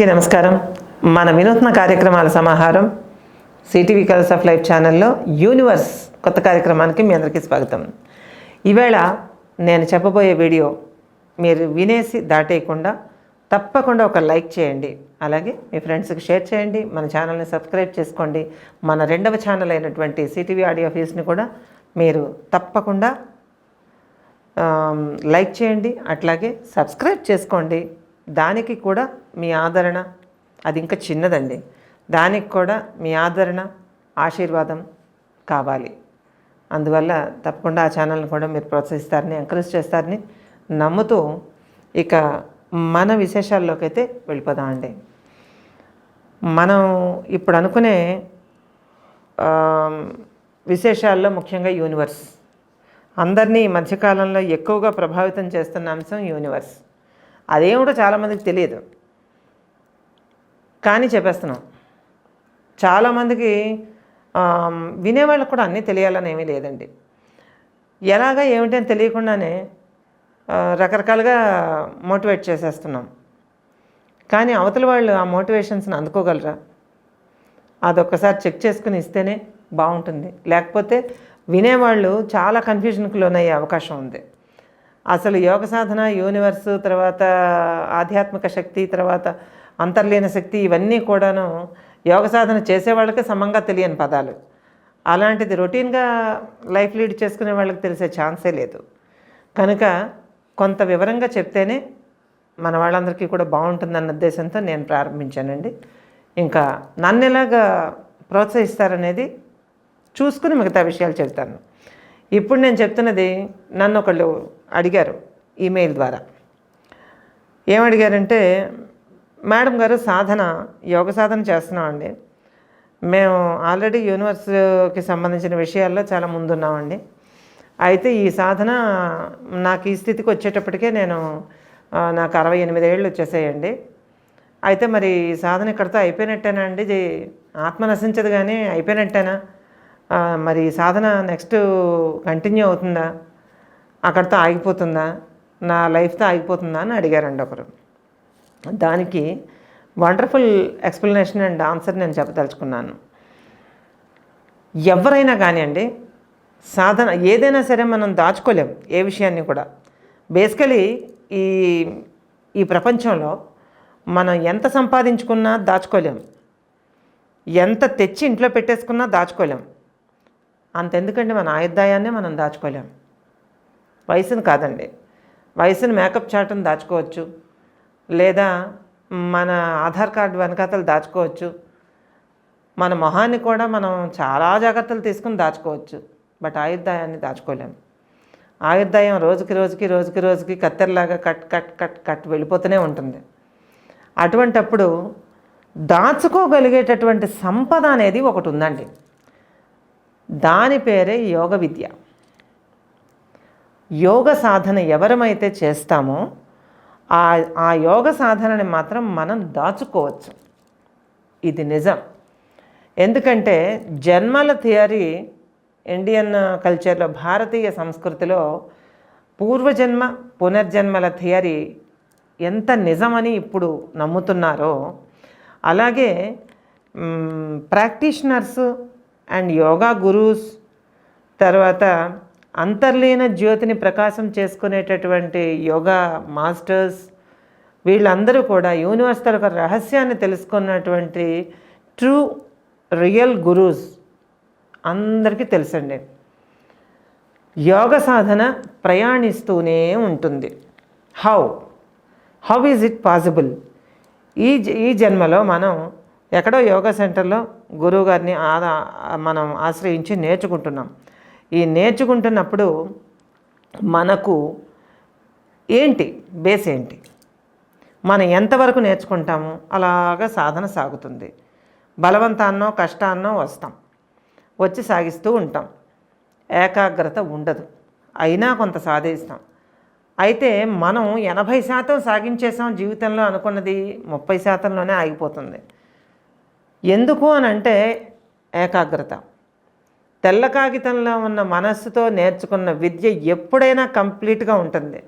అందరికీ నమస్కారం. మన వినూత్న కార్యక్రమాల సమాహారం సిటీవీ కలర్స్ ఆఫ్ లైఫ్ ఛానల్లో యూనివర్స్ కొత్త కార్యక్రమానికి మీ అందరికీ స్వాగతం. ఈవేళ నేను చెప్పబోయే వీడియో మీరు వినేసి దాటేయకుండా తప్పకుండా ఒక లైక్ చేయండి. అలాగే మీ ఫ్రెండ్స్కి షేర్ చేయండి. మన ఛానల్ని సబ్స్క్రైబ్ చేసుకోండి. మన రెండవ ఛానల్ అయినటువంటి సిటీవీ ఆడియో ఫీస్ని కూడా మీరు తప్పకుండా లైక్ చేయండి. అట్లాగే సబ్స్క్రైబ్ చేసుకోండి. దానికి కూడా మీ ఆదరణ అది ఇంకా చిన్నదండి. దానికి కూడా మీ ఆదరణ ఆశీర్వాదం కావాలి. అందువల్ల తప్పకుండా ఆ ఛానల్ని కూడా మీరు ప్రోత్సహిస్తారని ఎంకరేజ్ చేస్తారని నమ్ముతూ ఇక మన విశేషాల్లోకి అయితే వెళ్ళిపోదామండి. మనం ఇప్పుడు అనుకునే విశేషాల్లో ముఖ్యంగా యూనివర్స్. అందరినీ ఈ మధ్యకాలంలో ఎక్కువగా ప్రభావితం చేస్తున్న అంశం యూనివర్స్. అదేమిటో చాలామందికి తెలియదు. కానీ చెప్పేస్తున్నాం. చాలామందికి వినేవాళ్ళకి వినేవాళ్ళకు కూడా అన్నీ తెలియాలని ఏమీ లేదండి. ఎలాగా ఏమిటి అని తెలియకుండానే రకరకాలుగా మోటివేట్ చేసేస్తున్నాం. కానీ అవతల వాళ్ళు ఆ మోటివేషన్స్ని అందుకోగలరా? అదొక్కసారి చెక్ చేసుకుని ఇస్తేనే బాగుంటుంది. లేకపోతే వినేవాళ్ళు చాలా కన్ఫ్యూజన్కి లోనయ్యే అవకాశం ఉంది. అసలు యోగ సాధన యూనివర్స్ తర్వాత ఆధ్యాత్మిక శక్తి తర్వాత అంతర్లీన శక్తి ఇవన్నీ కూడాను యోగ సాధన చేసే వాళ్ళకి సమంగా తెలియని పదాలు. అలాంటిది రొటీన్గా లైఫ్ లీడ్ చేసుకునే వాళ్ళకి తెలిసే ఛాన్సే లేదు. కనుక కొంత వివరంగా చెప్తేనే మన వాళ్ళందరికీ కూడా బాగుంటుందన్న ఉద్దేశంతో నేను ప్రారంభించానండి. ఇంకా నన్ను ఎలాగా ప్రోత్సహిస్తారనేది చూసుకుని మిగతా విషయాలు చెప్తాను ఇప్పుడు నేను చెప్తున్నది నన్ను ఒకళ్ళు అడిగారు ఈమెయిల్ ద్వారా. ఏమడిగారంటే మేడం గారు సాధన యోగ సాధన చేస్తున్నామండి మేము ఆల్రెడీ యూనివర్స్కి సంబంధించిన విషయాల్లో చాలా ముందున్నామండి అయితే ఈ సాధన నాకు ఈ స్థితికి వచ్చేటప్పటికే నేను నాకు అరవై ఎనిమిది ఏళ్ళు వచ్చేసేయండి. అయితే మరి ఈ సాధన ఇక్కడితో అయిపోయినట్టేనా అండి? ఇది ఆత్మ నశించదు కానీ అయిపోయినట్టేనా? మరి సాధన నెక్స్ట్ కంటిన్యూ అవుతుందా? అక్కడితో ఆగిపోతుందా? నా లైఫ్తో ఆగిపోతుందా అని అడిగారండి ఒకరు. దానికి వండర్ఫుల్ ఎక్స్ప్లెనేషన్ అండ్ ఆన్సర్ నేను చెప్పదలుచుకున్నాను. ఎవరైనా కానివ్వండి సాధన ఏదైనా సరే మనం దాచుకోలేం ఏ విషయాన్ని కూడా. బేసికలీ ఈ ఈ ప్రపంచంలో మనం ఎంత సంపాదించుకున్నా దాచుకోలేం. ఎంత తెచ్చి ఇంట్లో పెట్టేసుకున్నా దాచుకోలేం. అంతెందుకండి మన ఆయుర్దాయాన్ని మనం దాచుకోలేం. వయసును కాదండి. వయసును మేకప్ చాటును దాచుకోవచ్చు. లేదా మన ఆధార్ కార్డు వెనకాతలు దాచుకోవచ్చు. మన మొహాన్ని కూడా మనం చాలా జాగ్రత్తలు తీసుకుని దాచుకోవచ్చు. బట్ ఆయుర్దాయాన్ని దాచుకోలేము ఆయుర్దాయం రోజుకి రోజుకి రోజుకి రోజుకి కత్తెరలాగా కట్ కట్ కట్ కట్ వెళ్ళిపోతూనే ఉంటుంది. అటువంటప్పుడు దాచుకోగలిగేటటువంటి సంపద అనేది ఒకటి ఉందండి. దాని పేరే యోగ విద్య. యోగ సాధన ఎవరమైతే చేస్తామో ఆ ఆ యోగ సాధనని మాత్రం మనం దాచుకోవచ్చు. ఇది నిజం. ఎందుకంటే జన్మల థియరీ ఇండియన్ కల్చర్లో భారతీయ సంస్కృతిలో పూర్వజన్మ పునర్జన్మల థియరీ ఎంత నిజమని ఇప్పుడు నమ్ముతున్నారో అలాగే ప్రాక్టీషనర్స్ అండ్ యోగా గురూస్ తర్వాత అంతర్లీన జ్యోతిని ప్రకాశం చేసుకునేటటువంటి యోగా మాస్టర్స్ వీళ్ళందరూ కూడా యూనివర్స్ తరఫు రహస్యాన్ని తెలుసుకున్నటువంటి ట్రూ రియల్ గురూస్ అందరికీ తెలుసండి. యోగ సాధన ప్రయాణిస్తూనే ఉంటుంది. How? How is it possible? ఈ జ- ఈ జన్మలో మనం ఎక్కడో యోగా సెంటర్లో గురువు గారిని ఆ- మనం ఆశ్రయించి నేర్చుకుంటున్నాం. ఈ నేర్చుకుంటున్నప్పుడు మనకు ఏంటి? బేస్ ఏంటి? మనం ఎంతవరకు నేర్చుకుంటాము? అలాగా సాధన సాగుతుంది. బలవంతాన్నో కష్టాన్నో వస్తాం. వచ్చి సాగిస్తూ ఉంటాం. ఏకాగ్రత ఉండదు. అయినా కొంత సాధిస్తాం. అయితే మనం ఎనభై శాతం సాగించేసాం జీవితంలో అనుకున్నది ముప్పై శాతంలోనే ఆగిపోతుంది. ఎందుకు అని అంటే ఏకాగ్రత. తెల్ల కాగితంలో ఉన్న మనస్సుతో నేర్చుకున్న విద్య ఎప్పుడైనా కంప్లీట్గా ఉంటుంది.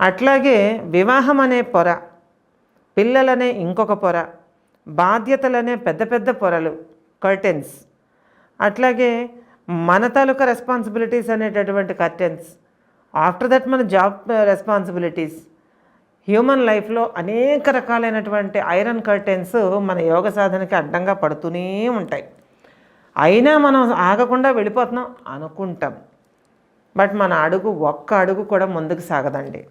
అట్లాగే వివాహం అనే పొర పిల్లలనే ఇంకొక పొర బాధ్యతలనే పెద్ద పెద్ద పొరలు కర్టెన్స్ అట్లాగే మన తాలూకా రెస్పాన్సిబిలిటీస్ అనేటటువంటి కర్టెన్స్ ఆఫ్టర్ దట్ మన జాబ్ రెస్పాన్సిబిలిటీస్ హ్యూమన్ లైఫ్లో అనేక రకాలైనటువంటి ఐరన్ కర్టెన్స్ మన యోగ సాధనకి అడ్డంగా పడుతూనే ఉంటాయి. అయినా మనం ఆగకుండా వెళ్ళిపోతున్నాం అనుకుంటాం. బట్ మన అడుగు ఒక్క అడుగు కూడా ముందుకు సాగదండి.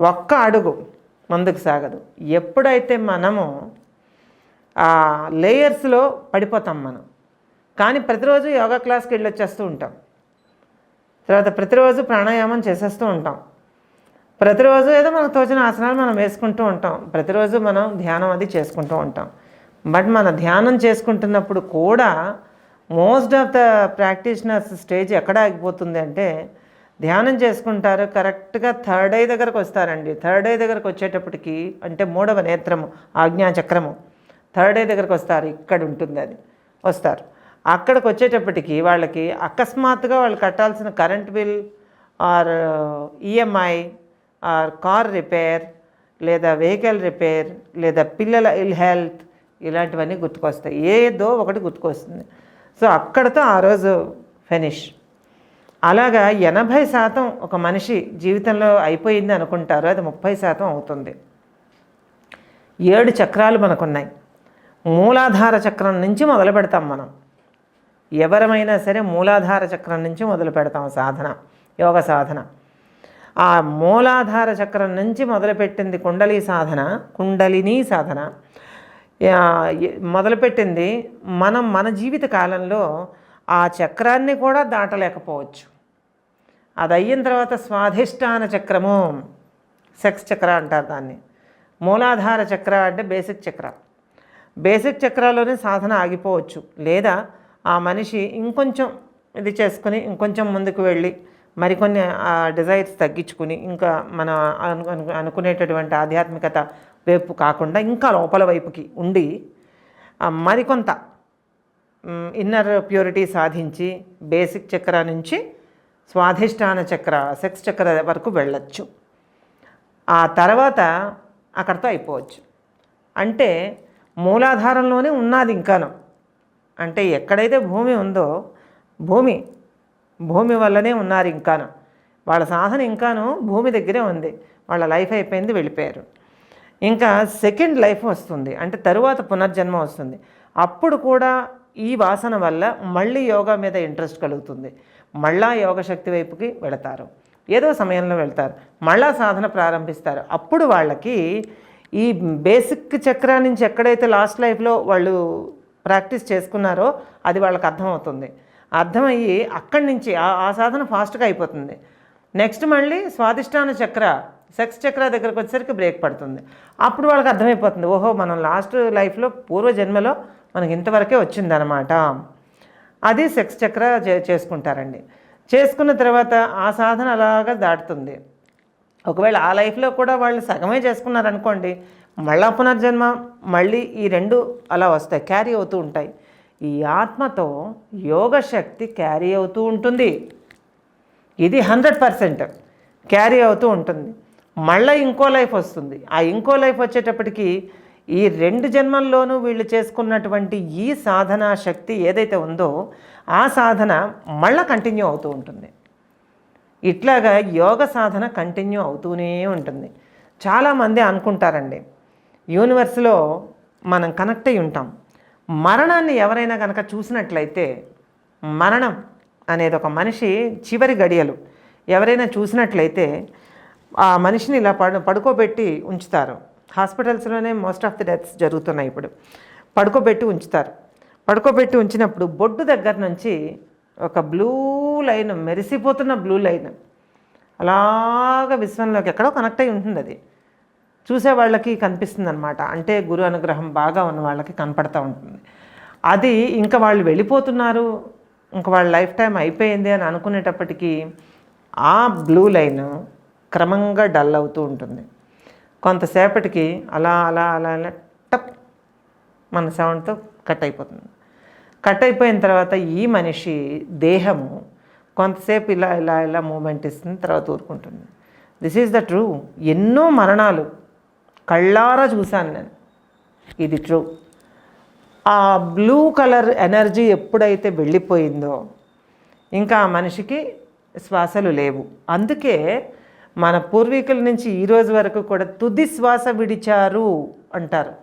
ఒక్క అడుగు ముందుకు సాగదు. ఎప్పుడైతే మనము ఆ లేయర్స్లో పడిపోతాం మనం. కానీ ప్రతిరోజు యోగా క్లాస్కి వెళ్ళి వచ్చేస్తూ ఉంటాం. తర్వాత ప్రతిరోజు ప్రాణాయామం చేసేస్తూ ఉంటాం. ప్రతిరోజు ఏదో మనకు తోచిన ఆసనాలు మనం వేసుకుంటూ ఉంటాం. ప్రతిరోజు మనం ధ్యానం అది చేసుకుంటూ ఉంటాం. బట్ మన ధ్యానం చేసుకుంటున్నప్పుడు కూడా most of the practitioners stage ఎక్కడ ఆగిపోతుంది అంటే ధ్యానం చేసుకుంటారు కరెక్ట్గా థర్డ్ ఐ దగ్గరకు వస్తారండి. థర్డ్ ఐ దగ్గరకు వచ్చేటప్పటికి అంటే మూడవ నేత్రము ఆజ్ఞాచక్రము థర్డ్ ఐ దగ్గరకు వస్తారు ఇక్కడ ఉంటుంది అది. వస్తారు. అక్కడికి వచ్చేటప్పటికి వాళ్ళకి అకస్మాత్తుగా వాళ్ళు కట్టాల్సిన current bill or EMI or car repair లేదా వెహికల్ రిపేర్ లేదా పిల్లల ఇల్ హెల్త్ ఇలాంటివన్నీ గుర్తుకొస్తాయి. ఏదో ఒకటి గుర్తుకొస్తుంది. సో అక్కడతో ఆ రోజు ఫినిష్. అలాగా ఎనభై శాతం ఒక మనిషి జీవితంలో అయిపోయింది అనుకుంటారు. అది ముప్పై శాతం అవుతుంది. ఏడు చక్రాలు మనకున్నాయి. మూలాధార చక్రం నుంచి మొదలు పెడతాం మనం. ఎవరమైనా సరే మూలాధార చక్రం నుంచి మొదలు పెడతాం సాధన యోగ సాధన. ఆ మూలాధార చక్రం నుంచి మొదలుపెట్టింది కుండలి సాధన కుండలిని సాధన. మొదలుపెట్టింది మనం మన జీవిత కాలంలో ఆ చక్రాన్ని కూడా దాటలేకపోవచ్చు. అది అయిన తర్వాత స్వాధిష్టాన చక్రము సెక్స్ చక్ర అంటారు దాన్ని. మూలాధార చక్ర అంటే బేసిక్ చక్ర. బేసిక్ చక్రాలోనే సాధన ఆగిపోవచ్చు. లేదా ఆ మనిషి ఇంకొంచెం ఇది చేసుకుని ఇంకొంచెం ముందుకు వెళ్ళి మరికొన్ని డిజైర్స్ తగ్గించుకుని ఇంకా మన అనుకునేటటువంటి ఆధ్యాత్మికత వైపు కాకుండా ఇంకా లోపల వైపుకి ఉండి మరికొంత ఇన్నర్ ప్యూరిటీ సాధించి బేసిక్ చక్ర నుంచి స్వాధిష్టాన చక్ర సెక్స్ చక్ర వరకు వెళ్ళచ్చు. ఆ తర్వాత అక్కడితో అయిపోవచ్చు. అంటే మూలాధారంలోనే ఉన్నది ఇంకాను. అంటే ఎక్కడైతే భూమి ఉందో భూమి భూమి వల్లనే ఉన్నారు ఇంకాను. వాళ్ళ సాధన ఇంకాను భూమి దగ్గరే ఉంది. వాళ్ళ లైఫ్ అయిపోయింది వెళ్ళిపోయారు. ఇంకా సెకండ్ లైఫ్ వస్తుంది. అంటే తరువాత పునర్జన్మ వస్తుంది. అప్పుడు కూడా ఈ వాసన వల్ల మళ్ళీ యోగా మీద ఇంట్రెస్ట్ కలుగుతుంది. మళ్ళా యోగ శక్తి వైపుకి వెళతారు. ఏదో సమయంలో వెళ్తారు. మళ్ళా సాధన ప్రారంభిస్తారు. అప్పుడు వాళ్ళకి ఈ బేసిక్ చక్రా నుంచి ఎక్కడైతే లాస్ట్ లైఫ్లో వాళ్ళు ప్రాక్టీస్ చేసుకున్నారో అది వాళ్ళకి అర్థమవుతుంది. అర్థమయ్యి అక్కడి నుంచి ఆ- ఆ సాధన ఫాస్ట్గా అయిపోతుంది. నెక్స్ట్ మళ్ళీ స్వాదిష్టాన చక్ర సెక్స్ చక్ర దగ్గరకు వచ్చేసరికి బ్రేక్ పడుతుంది. అప్పుడు వాళ్ళకి అర్థమైపోతుంది ఓహో మనం లాస్ట్ లైఫ్లో పూర్వ జన్మలో మనకి ఇంతవరకే వచ్చిందనమాట అది సెక్స్ చక్ర చే చేసుకుంటారండి. చేసుకున్న తర్వాత ఆ సాధన అలాగా దాటుతుంది. ఒకవేళ ఆ లైఫ్లో కూడా వాళ్ళు సగమే చేసుకున్నారనుకోండి మళ్ళా పునర్జన్మ మళ్ళీ ఈ రెండు అలా వస్తాయి క్యారీ అవుతూ ఉంటాయి. ఈ ఆత్మతో యోగ శక్తి క్యారీ అవుతూ ఉంటుంది. ఇది హండ్రెడ్ పర్సెంట్ క్యారీ అవుతూ ఉంటుంది. మళ్ళీ ఇంకో లైఫ్ వస్తుంది. ఆ ఇంకో లైఫ్ వచ్చేటప్పటికి ఈ రెండు జన్మల్లోనూ వీళ్ళు చేసుకున్నటువంటి ఈ సాధనా శక్తి ఏదైతే ఉందో ఆ సాధన మళ్ళీ కంటిన్యూ అవుతూ ఉంటుంది. ఇట్లాగా యోగ సాధన కంటిన్యూ అవుతూనే ఉంటుంది. చాలామంది అనుకుంటారండి యూనివర్స్లో మనం కనెక్ట్ అయి ఉంటాం. మరణాన్ని ఎవరైనా కనుక చూసినట్లయితే మరణం అనేది ఒక మనిషి చివరి గడియలు. ఎవరైనా చూసినట్లయితే ఆ మనిషిని ఇలా పడు పడుకోబెట్టి ఉంచుతారు. హాస్పిటల్స్లోనే మోస్ట్ ఆఫ్ ది డెత్స్ జరుగుతున్నాయి ఇప్పుడు. పడుకోబెట్టి ఉంచుతారు. పడుకోబెట్టి ఉంచినప్పుడు బొడ్డు దగ్గర నుంచి ఒక బ్లూ లైన్ మెరిసిపోతున్న బ్లూ లైన్. అలాగ విశ్వంలోకి ఎక్కడో కనెక్ట్ అయి ఉంటుంది అది చూసే వాళ్ళకి కనిపిస్తుంది అనమాట అంటే గురు అనుగ్రహం బాగా ఉన్న వాళ్ళకి కనపడతా ఉంటుంది. అది ఇంకా వాళ్ళు వెళ్ళిపోతున్నారు. ఇంకా వాళ్ళ లైఫ్ టైం అయిపోయింది అని అనుకునేటప్పటికీ ఆ బ్లూ లైన్ క్రమంగా డల్ అవుతూ ఉంటుంది. కొంతసేపటికి అలా అలా అలా అలా టప్ మన సౌండ్తో కట్ అయిపోతుంది. కట్ అయిపోయిన తర్వాత ఈ మనిషి దేహము కొంతసేపు ఇలా ఇలా ఇలా మూమెంట్ ఇస్తుంది తర్వాత ఊరుకుంటుంది. దిస్ ఈజ్ ద ట్రూ ఎన్నో మరణాలు కళ్ళారా చూశాను నేను. ఇది ట్రూ ఆ బ్లూ కలర్ ఎనర్జీ ఎప్పుడైతే వెళ్ళిపోయిందో ఇంకా ఆ మనిషికి శ్వాసలు లేవు. అందుకే మన పూర్వీకుల నుంచి ఈరోజు వరకు కూడా తుది శ్వాస విడిచారు అంటారు.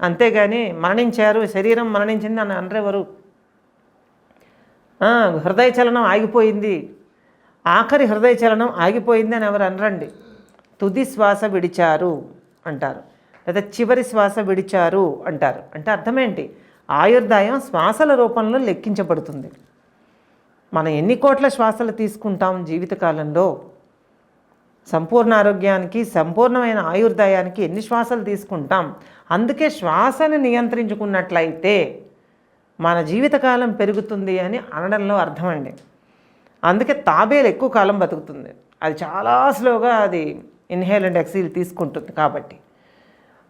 అంతేగాని మరణించారు శరీరం మరణించింది అని అనరెవరు? హృదయ చలనం ఆగిపోయింది. ఆఖరి హృదయ చలనం ఆగిపోయింది అని ఎవరు అనరండి? తుది శ్వాస విడిచారు అంటారు. లేదా చివరి శ్వాస విడిచారు అంటారు. అంటే అర్థమేంటి? ఆయుర్దాయం శ్వాసల రూపంలో లెక్కించబడుతుంది. మనం ఎన్ని కోట్ల శ్వాసలు తీసుకుంటాం జీవితకాలంలో? సంపూర్ణ ఆరోగ్యానికి సంపూర్ణమైన ఆయుర్దాయానికి ఎన్ని శ్వాసలు తీసుకుంటాం? అందుకే శ్వాసను నియంత్రించుకున్నట్లయితే మన జీవితకాలం పెరుగుతుంది అని అనడంలో అర్థమండి. అందుకే తాబేలు ఎక్కువ కాలం బతుకుతుంది. అది చాలా స్లోగా అది ఇన్హేల్ అండ్ ఎక్సీల్ తీసుకుంటుంది కాబట్టి.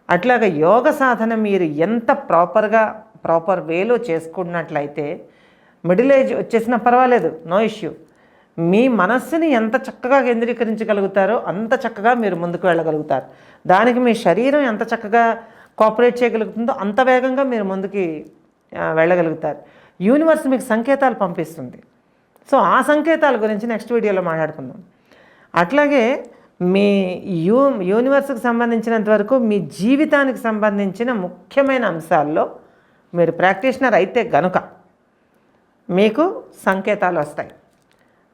అట్లాగా యోగ సాధన మీరు ఎంత ప్రాపర్గా ప్రాపర్ వేలో చేసుకున్నట్లయితే మిడిల్ ఏజ్ వచ్చేసినా పర్వాలేదు నో ఇష్యూ. మీ మనస్సుని ఎంత చక్కగా కేంద్రీకరించగలుగుతారో అంత చక్కగా మీరు ముందుకు వెళ్ళగలుగుతారు. దానికి మీ శరీరం ఎంత చక్కగా కోఆపరేట్ చేయగలుగుతుందో అంత వేగంగా మీరు ముందుకి వెళ్ళగలుగుతారు. యూనివర్స్ మీకు సంకేతాలు పంపిస్తుంది. సో ఆ సంకేతాల గురించి నెక్స్ట్ వీడియోలో మాట్లాడుకుందాం. అట్లాగే మీ యూ యూనివర్స్కి సంబంధించినంత వరకు మీ జీవితానికి సంబంధించిన ముఖ్యమైన అంశాల్లో మీరు ప్రాక్టీషనర్ అయితే గనుక మీకు సంకేతాలు వస్తాయి.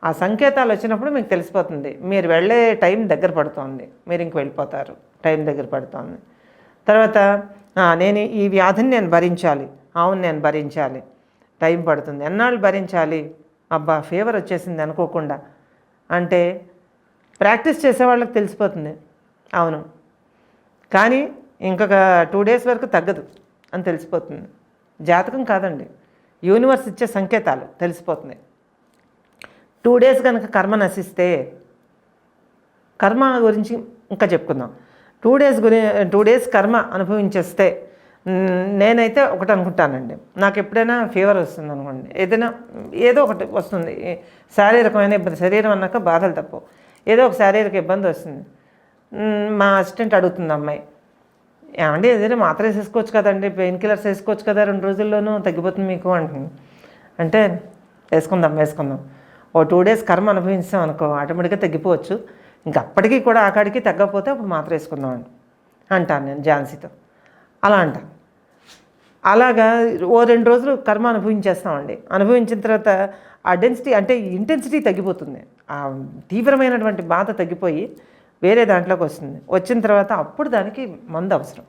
ఆ సంకేతాలు వచ్చినప్పుడు మీకు తెలిసిపోతుంది. మీరు వెళ్ళే టైం దగ్గర పడుతోంది. మీరు ఇంక వెళ్ళిపోతారు. టైం దగ్గర పడుతోంది. తర్వాత నేను ఈ వ్యాధిని నేను భరించాలి. అవును నేను భరించాలి. టైం పడుతుంది. ఎన్నాళ్ళు భరించాలి? అబ్బా ఫీవర్ వచ్చేసింది అనుకోకుండా. అంటే ప్రాక్టీస్ చేసే వాళ్ళకి తెలిసిపోతుంది. అవును. కానీ ఇంకొక టూ డేస్ వరకు తగ్గదు అని తెలిసిపోతుంది. జాతకం కాదండి. యూనివర్స్ ఇచ్చే సంకేతాలు తెలిసిపోతుంది టూ డేస్ కనుక కర్మ నశిస్తే కర్మ గురించి ఇంకా చెప్పుకుందాం. టూ డేస్ గురి టూ డేస్ కర్మ అనుభవించేస్తే నేనైతే ఒకటి అనుకుంటానండి. నాకు ఎప్పుడైనా ఫీవర్ వస్తుంది అనుకోండి. ఏదైనా ఏదో ఒకటి వస్తుంది. శారీరకమైన ఇబ్బంది శరీరం అన్నాక బాధలు తప్పు. ఏదో ఒక శారీరక ఇబ్బంది వస్తుంది. మా అసిస్టెంట్ అడుగుతుంది అమ్మాయి ఏమండి ఏదైనా మాత్ర వేసేసుకోవచ్చు కదండి పెయిన్ కిల్లర్స్ వేసుకోవచ్చు కదా రెండు రోజుల్లోనూ తగ్గిపోతుంది మీకు అంటుంది. అంటే వేసుకుందాం వేసుకుందాం. ఓ టూ డేస్ కర్మ అనుభవించాం అనుకో ఆటోమేటిక్గా తగ్గిపోవచ్చు. ఇంక అప్పటికీ కూడా ఆ కాడికి తగ్గకపోతే అప్పుడు మాత్ర వేసుకుందాం అని అంటాను నేను ఝాన్సీతో. అలా అంటాను. అలాగా ఓ రెండు రోజులు కర్మ అనుభవించేస్తామండి. అనుభవించిన తర్వాత ఆ డెన్సిటీ అంటే ఇంటెన్సిటీ తగ్గిపోతుంది. ఆ తీవ్రమైనటువంటి బాధ తగ్గిపోయి వేరే దాంట్లోకి వస్తుంది. వచ్చిన తర్వాత అప్పుడు దానికి మందు అవసరం.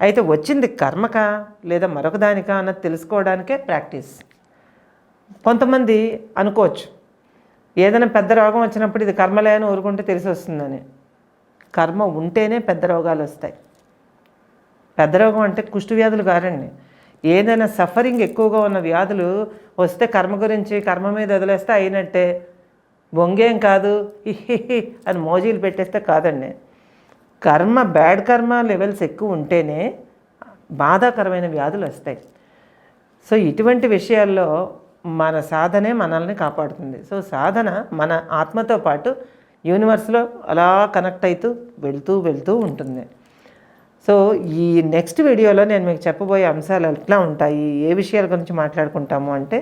అయితే వచ్చింది కర్మకా లేదా మరొక దానికా అన్నది తెలుసుకోవడానికే ప్రాక్టీస్. కొంతమంది అనుకోవచ్చు. ఏదైనా పెద్ద రోగం వచ్చినప్పుడు ఇది కర్మలే అని ఊరుకుంటే తెలిసి వస్తుందని. కర్మ ఉంటేనే పెద్ద రోగాలు వస్తాయి. పెద్ద రోగం అంటే కుష్టు వ్యాధులు కారండి. ఏదైనా సఫరింగ్ ఎక్కువగా ఉన్న వ్యాధులు వస్తే కర్మ గురించి కర్మ మీద వదిలేస్తే అయినట్టే. బొంగేం కాదు. అని మోజీలు పెట్టేస్తే కాదండి. కర్మ బ్యాడ్ కర్మ లెవెల్స్ ఎక్కువ ఉంటేనే బాధాకరమైన వ్యాధులు వస్తాయి. సో ఇటువంటి విషయాల్లో మన సాధనే మనల్ని కాపాడుతుంది. సో సాధన మన ఆత్మతో పాటు యూనివర్స్లో అలా కనెక్ట్ అవుతూ వెళ్తూ వెళ్తూ ఉంటుంది. సో ఈ నెక్స్ట్ వీడియోలో నేను మీకు చెప్పబోయే అంశాలు ఎట్లా ఉంటాయి ఏ విషయాల గురించి మాట్లాడుకుంటాము అంటే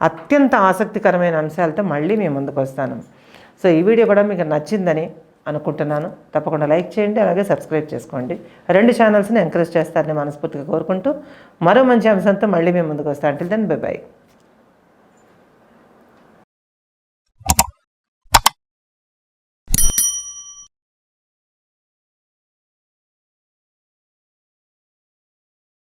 అత్యంత ఆసక్తికరమైన అంశాలతో మళ్ళీ మేము ముందుకు వస్తాను. సో ఈ వీడియో కూడా మీకు నచ్చిందని అనుకుంటున్నాను. తప్పకుండా లైక్ చేయండి అలాగే సబ్స్క్రైబ్ చేసుకోండి. రెండు ఛానల్స్ని ఎంకరేజ్ చేస్తారని మనస్ఫూర్తిగా కోరుకుంటూ మరో మంచి అంశంతో మళ్ళీ మేము ముందుకు వస్తాను అంటే దెన్ బై బాయ్